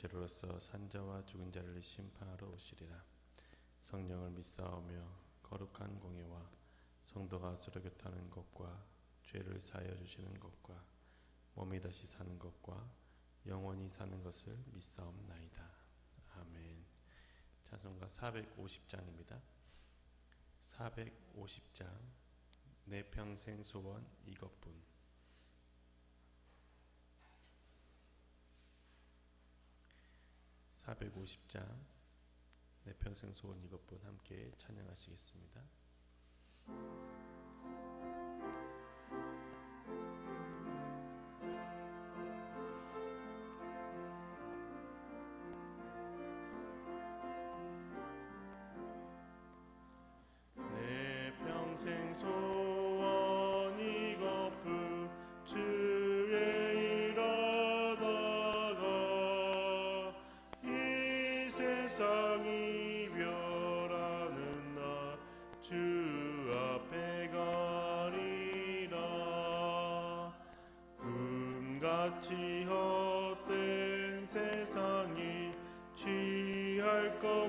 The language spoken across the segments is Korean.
죄로서 산자와 죽은 자를 심판하러 오시리라 성령을 믿사오며 거룩한 공예와 성도가 서로 교타는 것과 죄를 사하여 주시는 것과 몸이 다시 사는 것과 영원히 사는 것을 믿사옵나이다. 아멘. 찬송가 450장입니다. 450장 내 평생 소원 이것뿐 (450장) 내 평생 소원 이것뿐 함께 찬양하시겠습니다. 같이 헛된 세상이 취할 것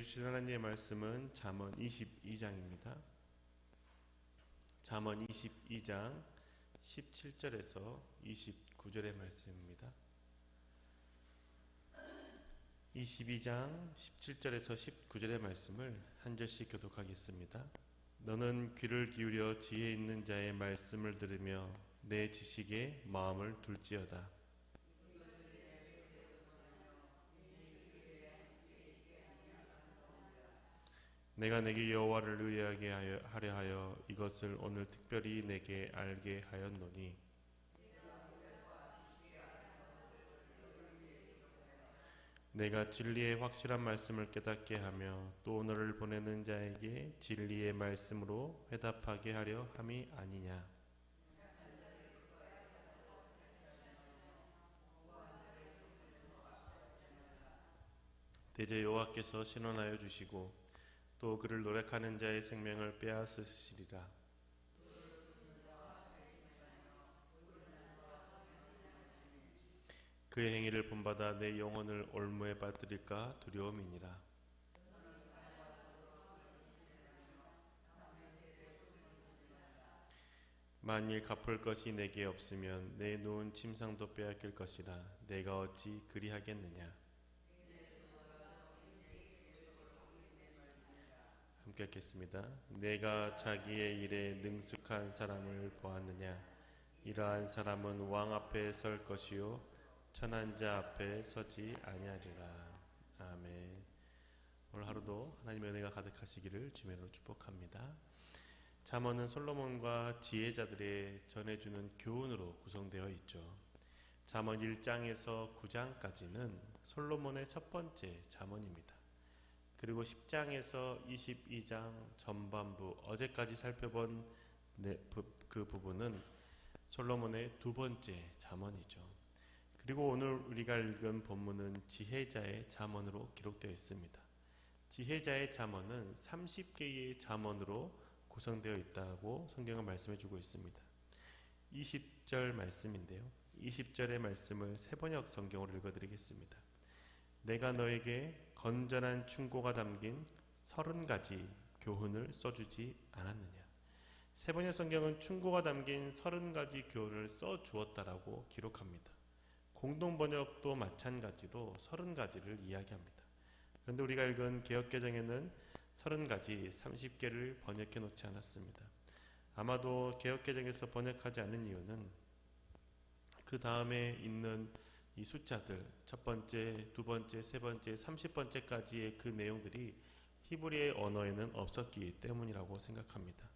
오늘 주신 하나님의 말씀은 잠언 22장입니다. 잠언 22장 17절에서 29절의 말씀입니다. 22장 17절에서 19절의 말씀을 한 절씩 교독하겠습니다. 너는 귀를 기울여 지혜 있는 자의 말씀을 들으며 내 지식에 마음을 둘지어다. 내가 내게 여호와를 의뢰하게 하려 하여 이것을 오늘 특별히 내게 알게 하였노니. 내가 진리의 확실한 말씀을 깨닫게 하며 또 너를 보내는 자에게 진리의 말씀으로 회답하게 하려 함이 아니냐. 대제 여호와께서 신원하여 주시고 또 그를 노력하는 자의 생명을 빼앗으시리라. 그의 행위를 본받아 내 영혼을 올무에 빠뜨릴까 두려움이니라. 만일 갚을 것이 내게 없으면 내 놓은 침상도 빼앗길 것이라 내가 어찌 그리하겠느냐. 함께 읽겠습니다. 내가 자기의 일에 능숙한 사람을 보았느냐? 이러한 사람은 왕 앞에 설 것이요 천한 자 앞에 서지 아니하리라. 아멘. 오늘 하루도 하나님의 은혜가 가득하시기를 주면으로 축복합니다. 잠언은 솔로몬과 지혜자들의 전해주는 교훈으로 구성되어 있죠. 잠언 1장에서 9장까지는 솔로몬의 첫 번째 잠언입니다. 그리고 10장에서 22장 전반부 어제까지 살펴본 그 부분은 솔로몬의 두 번째 잠언이죠. 그리고 오늘 우리가 읽은 본문은 지혜자의 잠언으로 기록되어 있습니다. 지혜자의 잠언은 30개의 잠언으로 구성되어 있다고 성경은 말씀해 주고 있습니다. 20절 말씀인데요. 20절의 말씀을 세번역 성경으로 읽어 드리겠습니다. 내가 너에게 건전한 충고가 담긴 서른 가지 교훈을 써주지 않았느냐. 세번역 성경은 충고가 담긴 서른 가지 교훈을 써 주었다라고 기록합니다. 공동 번역도 마찬가지로 서른 가지를 이야기합니다. 그런데 우리가 읽은 개혁개정에는 서른 가지 30개를 번역해 놓지 않았습니다. 아마도 개혁개정에서 번역하지 않은 이유는 그 다음에 있는 이 숫자들 첫 번째, 두 번째, 세 번째, 삼십 번째까지의 그 내용들이 히브리의 언어에는 없었기 때문이라고 생각합니다.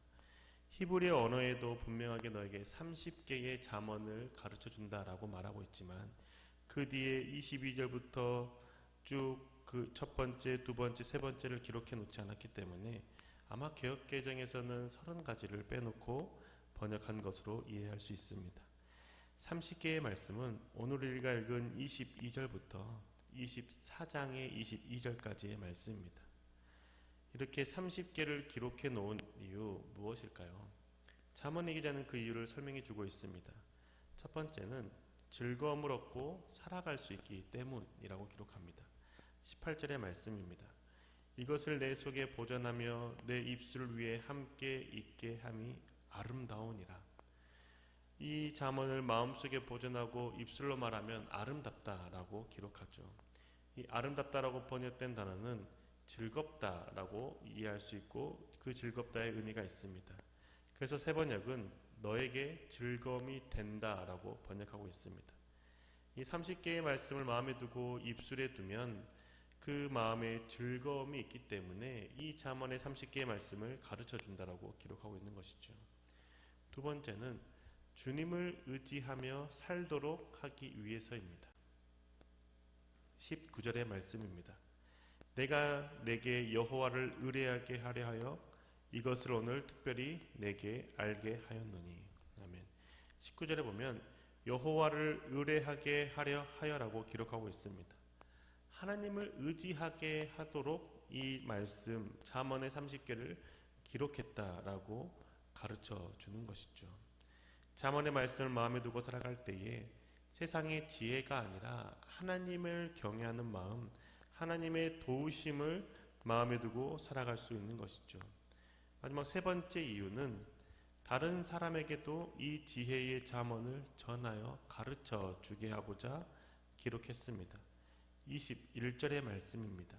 히브리의 언어에도 분명하게 너에게 30개의 잠언을 가르쳐 준다라고 말하고 있지만 그 뒤에 22절부터 쭉 그 첫 번째, 두 번째, 세 번째를 기록해 놓지 않았기 때문에 아마 개혁 개정에서는 서른 가지를 빼놓고 번역한 것으로 이해할 수 있습니다. 30개의 말씀은 오늘 우리가 읽은 22절부터 24장의 22절까지의 말씀입니다. 이렇게 30개를 기록해 놓은 이유 무엇일까요? 잠언의 기자는 그 이유를 설명해 주고 있습니다. 첫 번째는 즐거움을 얻고 살아갈 수 있기 때문이라고 기록합니다. 18절의 말씀입니다. 이것을 내 속에 보존하며 내 입술 위에 함께 있게 함이 아름다우니라. 이 잠언을 마음속에 보존하고 입술로 말하면 아름답다라고 기록하죠. 이 아름답다라고 번역된 단어는 즐겁다라고 이해할 수 있고 그 즐겁다의 의미가 있습니다. 그래서 세 번역은 너에게 즐거움이 된다라고 번역하고 있습니다. 이 30개의 말씀을 마음에 두고 입술에 두면 그 마음에 즐거움이 있기 때문에 이 잠언의 30개의 말씀을 가르쳐 준다라고 기록하고 있는 것이죠. 두 번째는 주님을 의지하며 살도록 하기 위해서입니다. 19절의 말씀입니다. 내가 내게 여호와를 의뢰하게 하려 하여 이것을 오늘 특별히 내게 알게 하였노니. 아멘. 19절에 보면 여호와를 의뢰하게 하려 하여라고 기록하고 있습니다. 하나님을 의지하게 하도록 이 말씀 잠언의 30개를 기록했다라고 가르쳐 주는 것이죠. 잠언의 말씀을 마음에 두고 살아갈 때에 세상의 지혜가 아니라 하나님을 경외하는 마음, 하나님의 도우심을 마음에 두고 살아갈 수 있는 것이죠. 마지막 세 번째 이유는 다른 사람에게도 이 지혜의 잠언을 전하여 가르쳐 주게 하고자 기록했습니다. 21절의 말씀입니다.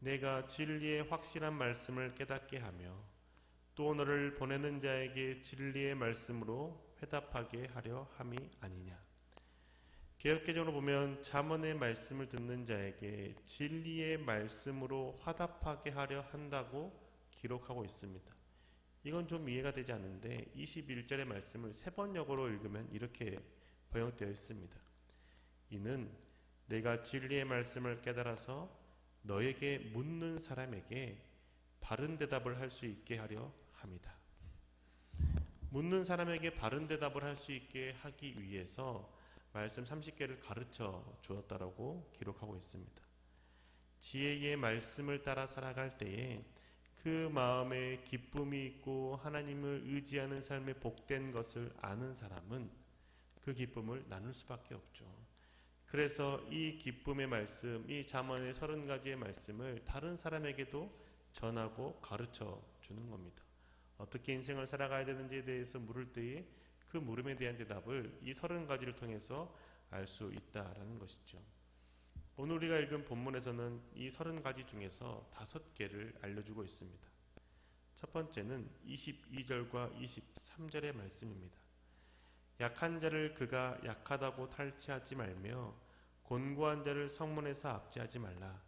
내가 진리의 확실한 말씀을 깨닫게 하며 또 너를 보내는 자에게 진리의 말씀으로 회답하게 하려 함이 아니냐. 개혁개정으로 보면 잠언의 말씀을 듣는 자에게 진리의 말씀으로 화답하게 하려 한다고 기록하고 있습니다. 이건 좀 이해가 되지 않는데 21절의 말씀을 세 번역으로 읽으면 이렇게 번역되어 있습니다. 이는 내가 진리의 말씀을 깨달아서 너에게 묻는 사람에게 바른 대답을 할 수 있게 하려 합니다. 묻는 사람에게 바른 대답을 할 수 있게 하기 위해서 말씀 30개를 가르쳐 주었다라고 기록하고 있습니다. 지혜의 말씀을 따라 살아갈 때에 그 마음에 기쁨이 있고 하나님을 의지하는 삶에 복된 것을 아는 사람은 그 기쁨을 나눌 수밖에 없죠. 그래서 이 기쁨의 말씀, 이 잠언의 서른 가지의 말씀을 다른 사람에게도 전하고 가르쳐 주는 겁니다. 어떻게 인생을 살아가야 되는지에 대해서 물을 때에 그 물음에 대한 대답을 이 서른 가지를 통해서 알 수 있다라는 것이죠. 오늘 우리가 읽은 본문에서는 이 서른 가지 중에서 다섯 개를 알려주고 있습니다. 첫 번째는 22절과 23절의 말씀입니다. 약한 자를 그가 약하다고 탈취하지 말며 곤고한 자를 성문에서 압제하지 말라.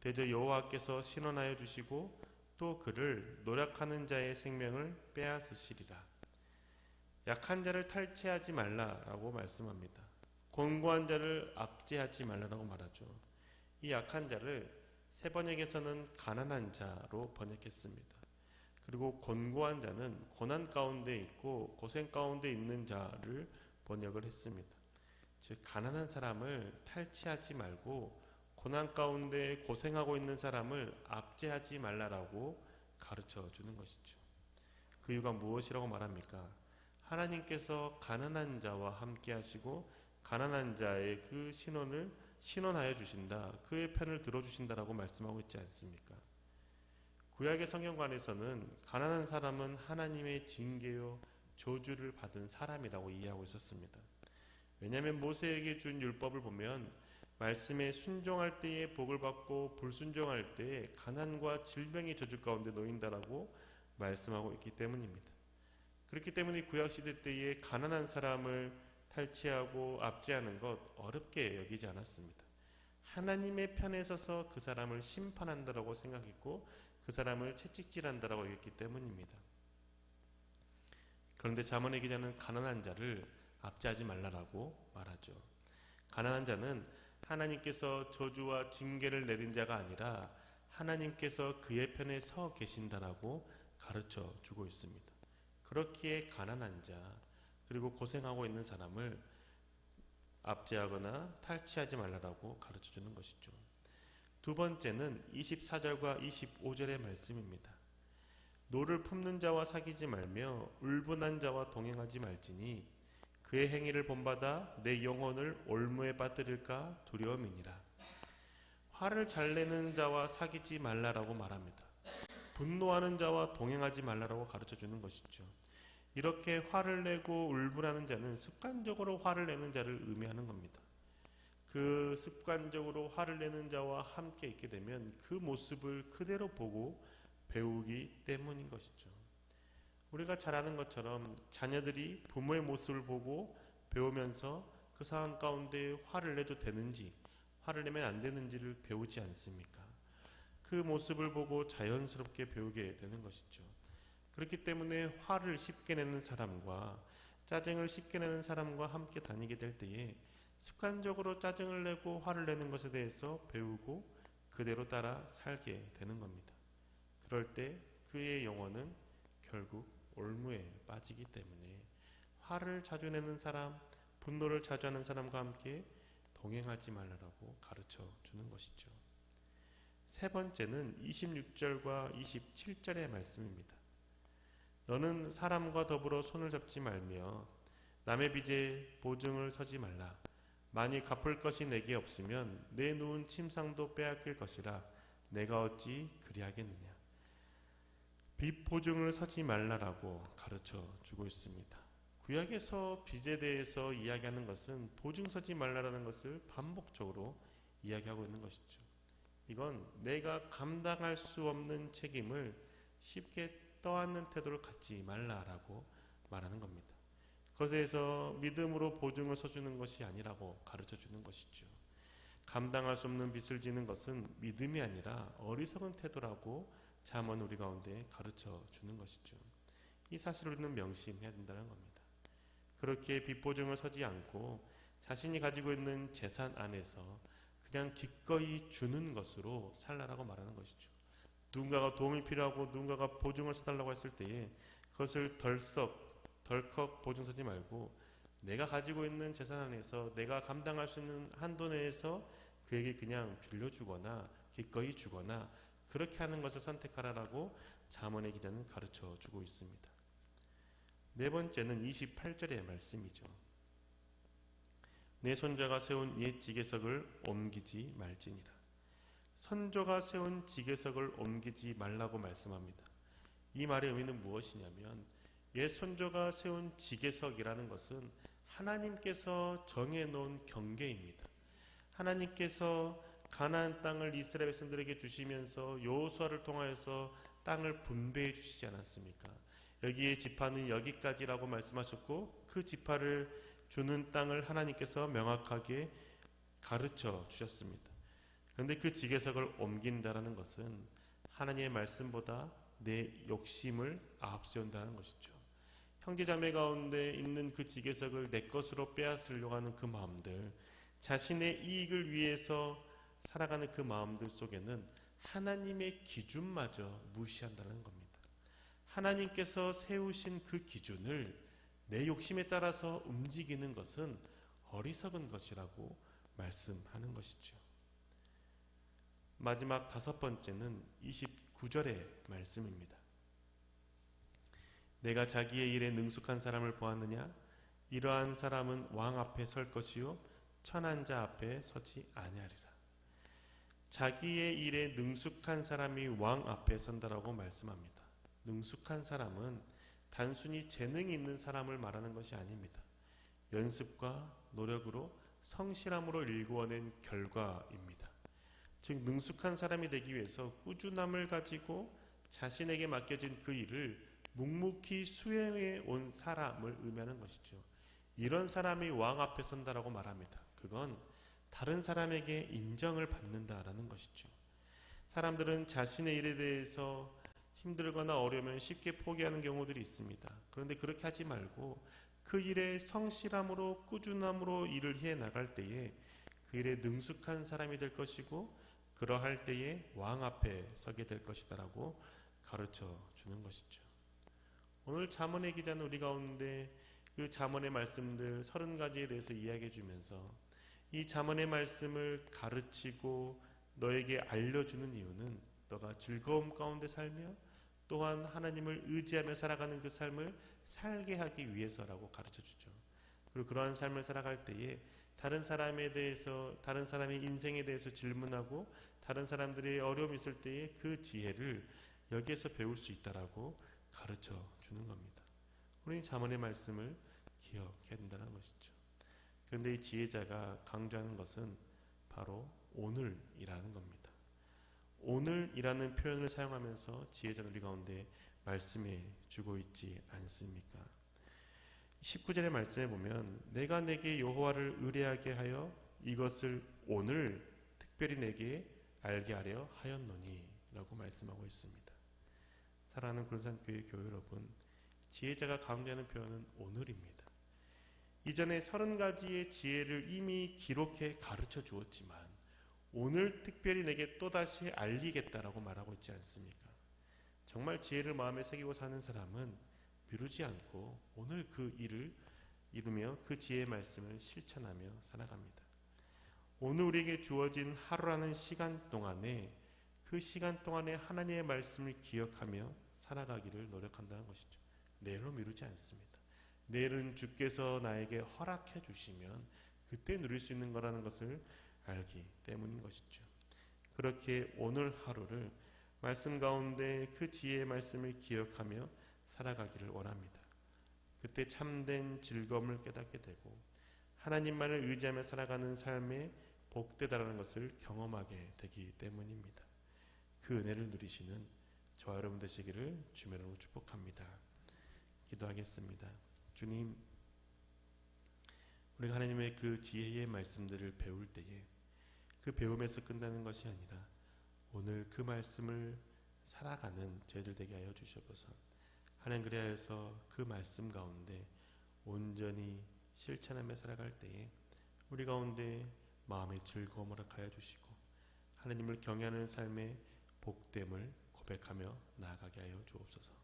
대저 여호와께서 신원하여 주시고 또 그를 노력하는 자의 생명을 빼앗으시리라. 약한 자를 탈취하지 말라라고 말씀합니다. 곤고한 자를 압제하지 말라라고 말하죠. 이 약한 자를 세 번역에서는 가난한 자로 번역했습니다. 그리고 곤고한 자는 고난 가운데 있고 고생 가운데 있는 자를 번역을 했습니다. 즉 가난한 사람을 탈취하지 말고 고난 가운데 고생하고 있는 사람을 압제하지 말라라고 가르쳐 주는 것이죠. 그 이유가 무엇이라고 말합니까? 하나님께서 가난한 자와 함께 하시고 가난한 자의 그 신원을 신원하여 주신다. 그의 편을 들어 주신다라고 말씀하고 있지 않습니까? 구약의 성경관에서는 가난한 사람은 하나님의 징계요 저주를 받은 사람이라고 이해하고 있었습니다. 왜냐하면 모세에게 준 율법을 보면 말씀에 순종할 때에 복을 받고 불순종할 때에 가난과 질병의 저주 가운데 놓인다라고 말씀하고 있기 때문입니다. 그렇기 때문에 구약 시대 때에 가난한 사람을 탈취하고 압제하는 것 어렵게 여기지 않았습니다. 하나님의 편에 서서 그 사람을 심판한다라고 생각했고 그 사람을 채찍질한다라고 여겼기 때문입니다. 그런데 자문의 기자는 가난한 자를 압제하지 말라라고 말하죠. 가난한 자는 하나님께서 저주와 징계를 내린 자가 아니라 하나님께서 그의 편에 서 계신다라고 가르쳐 주고 있습니다. 그렇기에 가난한 자 그리고 고생하고 있는 사람을 압제하거나 탈취하지 말라라고 가르쳐 주는 것이죠. 두 번째는 24절과 25절의 말씀입니다. 노를 품는 자와 사귀지 말며 울분한 자와 동행하지 말지니 그의 행위를 본받아 내 영혼을 올무에 빠뜨릴까 두려움이니라. 화를 잘 내는 자와 사귀지 말라라고 말합니다. 분노하는 자와 동행하지 말라라고 가르쳐 주는 것이죠. 이렇게 화를 내고 울분하는 자는 습관적으로 화를 내는 자를 의미하는 겁니다. 그 습관적으로 화를 내는 자와 함께 있게 되면 그 모습을 그대로 보고 배우기 때문인 것이죠. 우리가 잘 아는 것처럼 자녀들이 부모의 모습을 보고 배우면서 그 상황 가운데 화를 내도 되는지, 화를 내면 안 되는지를 배우지 않습니까? 그 모습을 보고 자연스럽게 배우게 되는 것이죠. 그렇기 때문에 화를 쉽게 내는 사람과 짜증을 쉽게 내는 사람과 함께 다니게 될 때에 습관적으로 짜증을 내고 화를 내는 것에 대해서 배우고 그대로 따라 살게 되는 겁니다. 그럴 때 그의 영혼은 결국 올무에 빠지기 때문에 화를 자주 내는 사람, 분노를 자주 하는 사람과 함께 동행하지 말라고 가르쳐 주는 것이죠. 세 번째는 26절과 27절의 말씀입니다. 너는 사람과 더불어 손을 잡지 말며 남의 빚에 보증을 서지 말라. 만일 갚을 것이 내게 없으면 내 누운 침상도 빼앗길 것이라 내가 어찌 그리하겠느냐. 빚 보증을 서지 말라라고 가르쳐 주고 있습니다. 구약에서 빚에 대해서 이야기하는 것은 보증 서지 말라라는 것을 반복적으로 이야기하고 있는 것이죠. 이건 내가 감당할 수 없는 책임을 쉽게 떠안는 태도를 갖지 말라라고 말하는 겁니다. 그것에서 믿음으로 보증을 서주는 것이 아니라고 가르쳐 주는 것이죠. 감당할 수 없는 빚을 지는 것은 믿음이 아니라 어리석은 태도라고 잠언 우리 가운데 가르쳐 주는 것이죠. 이 사실을 우리는 명심해야 된다는 겁니다. 그렇게 빚 보증을 서지 않고 자신이 가지고 있는 재산 안에서 그냥 기꺼이 주는 것으로 살라라고 말하는 것이죠. 누군가가 도움이 필요하고 누군가가 보증을 써달라고 했을 때에 그것을 덜썩 덜컥 보증 서지 말고 내가 가지고 있는 재산 안에서 내가 감당할 수 있는 한도 내에서 그에게 그냥 빌려주거나 기꺼이 주거나 그렇게 하는 것을 선택하라라고 자문의 기자는 가르쳐 주고 있습니다. 네 번째는 28절의 말씀이죠. 내 손자가 세운 옛 지게석을 옮기지 말지니라. 선조가 세운 지게석을 옮기지 말라고 말씀합니다. 이 말의 의미는 무엇이냐면 옛 선조가 세운 지게석이라는 것은 하나님께서 정해 놓은 경계입니다. 하나님께서 가나안 땅을 이스라엘 백성들에게 주시면서 여호수아를 통하여서 땅을 분배해 주시지 않았습니까? 여기에 지파는 여기까지라고 말씀하셨고 그 지파를 주는 땅을 하나님께서 명확하게 가르쳐 주셨습니다. 그런데 그 지게석을 옮긴다라는 것은 하나님의 말씀보다 내 욕심을 앞세운다는 것이죠. 형제자매 가운데 있는 그 지게석을 내 것으로 빼앗으려고 하는 그 마음들, 자신의 이익을 위해서 살아가는 그 마음들 속에는 하나님의 기준마저 무시한다는 겁니다. 하나님께서 세우신 그 기준을 내 욕심에 따라서 움직이는 것은 어리석은 것이라고 말씀하는 것이죠. 마지막 다섯 번째는 29절의 말씀입니다. 내가 자기의 일에 능숙한 사람을 보았느냐? 이러한 사람은 왕 앞에 설 것이요 천한 자 앞에 서지 아니하리라. 자기의 일에 능숙한 사람이 왕 앞에 선다라고 말씀합니다. 능숙한 사람은 단순히 재능이 있는 사람을 말하는 것이 아닙니다. 연습과 노력으로 성실함으로 일구어낸 결과입니다. 즉 능숙한 사람이 되기 위해서 꾸준함을 가지고 자신에게 맡겨진 그 일을 묵묵히 수행해 온 사람을 의미하는 것이죠. 이런 사람이 왕 앞에 선다라고 말합니다. 그건 다른 사람에게 인정을 받는다라는 것이죠. 사람들은 자신의 일에 대해서 힘들거나 어려우면 쉽게 포기하는 경우들이 있습니다. 그런데 그렇게 하지 말고 그 일에 성실함으로 꾸준함으로 일을 해 나갈 때에 그 일에 능숙한 사람이 될 것이고 그러할 때에 왕 앞에 서게 될 것이다라고 가르쳐 주는 것이죠. 오늘 자문의 기자는 우리 가운데 그 자문의 말씀들 서른 가지에 대해서 이야기해 주면서 이 자문의 말씀을 가르치고 너에게 알려주는 이유는 너가 즐거움 가운데 살며 또한 하나님을 의지하며 살아가는 그 삶을 살게 하기 위해서라고 가르쳐 주죠. 그리고 그러한 삶을 살아갈 때에 다른 사람에 대해서 다른 사람의 인생에 대해서 질문하고 다른 사람들의 어려움이 있을 때에 그 지혜를 여기에서 배울 수 있다라고 가르쳐 주는 겁니다. 우리 자문의 말씀을 기억해야 된다는 것이죠. 그런데 이 지혜자가 강조하는 것은 바로 오늘이라는 겁니다. 오늘이라는 표현을 사용하면서 지혜자는 우리 가운데 말씀해 주고 있지 않습니까? 19절의 말씀에 보면 내가 내게 여호와를 의뢰하게 하여 이것을 오늘 특별히 내게 알게 하려 하였노니 라고 말씀하고 있습니다. 사랑하는 군산교회 교회 여러분, 지혜자가 강조하는 표현은 오늘입니다. 이전에 서른 가지의 지혜를 이미 기록해 가르쳐 주었지만 오늘 특별히 내게 또다시 알리겠다라고 말하고 있지 않습니까? 정말 지혜를 마음에 새기고 사는 사람은 미루지 않고 오늘 그 일을 이루며 그 지혜의 말씀을 실천하며 살아갑니다. 오늘 우리에게 주어진 하루라는 시간 동안에 그 시간 동안에 하나님의 말씀을 기억하며 살아가기를 노력한다는 것이죠. 내일로 미루지 않습니다. 내일은 주께서 나에게 허락해 주시면 그때 누릴 수 있는 거라는 것을 알기 때문인 것이죠. 그렇게 오늘 하루를 말씀 가운데 그 지혜의 말씀을 기억하며 살아가기를 원합니다. 그때 참된 즐거움을 깨닫게 되고 하나님만을 의지하며 살아가는 삶에 복되다라는 것을 경험하게 되기 때문입니다. 그 은혜를 누리시는 저와 여러분 되시기를 주면으로 축복합니다. 기도하겠습니다. 주님, 우리가 하나님의 그 지혜의 말씀들을 배울 때에 그 배움에서 끝나는 것이 아니라 오늘 그 말씀을 살아가는 저희들 되게 하여 주시옵소서. 하나님 그리하여서 그 말씀 가운데 온전히 실천하며 살아갈 때에 우리 가운데 마음의 즐거움을 허락하여 주시고 하나님을 경외하는 삶의 복됨을 고백하며 나아가게 하여 주옵소서.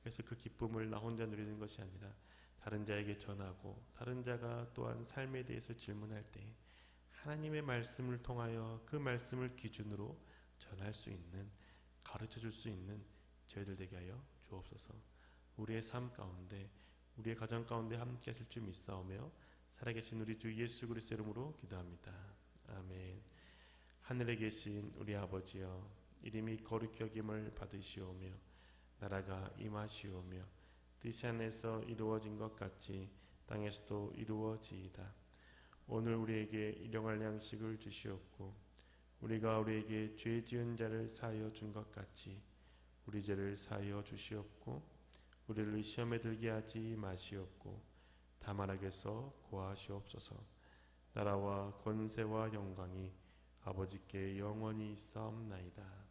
그래서 그 기쁨을 나 혼자 누리는 것이 아니라 다른 자에게 전하고 다른 자가 또한 삶에 대해서 질문할 때 하나님의 말씀을 통하여 그 말씀을 기준으로 전할 수 있는 가르쳐 줄 수 있는 저희들 되게 하여 주옵소서. 우리의 삶 가운데 우리의 가정 가운데 함께 하실 줄 믿사오며 살아계신 우리 주 예수 그리스도 이름으로 기도합니다. 아멘. 하늘에 계신 우리 아버지여 이름이 거룩히 여김을 받으시오며 나라가 임하시오며 뜻이 안에서 이루어진 것 같이 땅에서도 이루어지이다. 오늘 우리에게 일용할 양식을 주시옵고 우리가 우리에게 죄 지은 자를 사하여 준 것 같이 우리 죄를 사하여 주시옵고 우리를 시험에 들게 하지 마시옵고 다만 악에서 구하시옵소서 나라와 권세와 영광이 아버지께 영원히 있사옵나이다.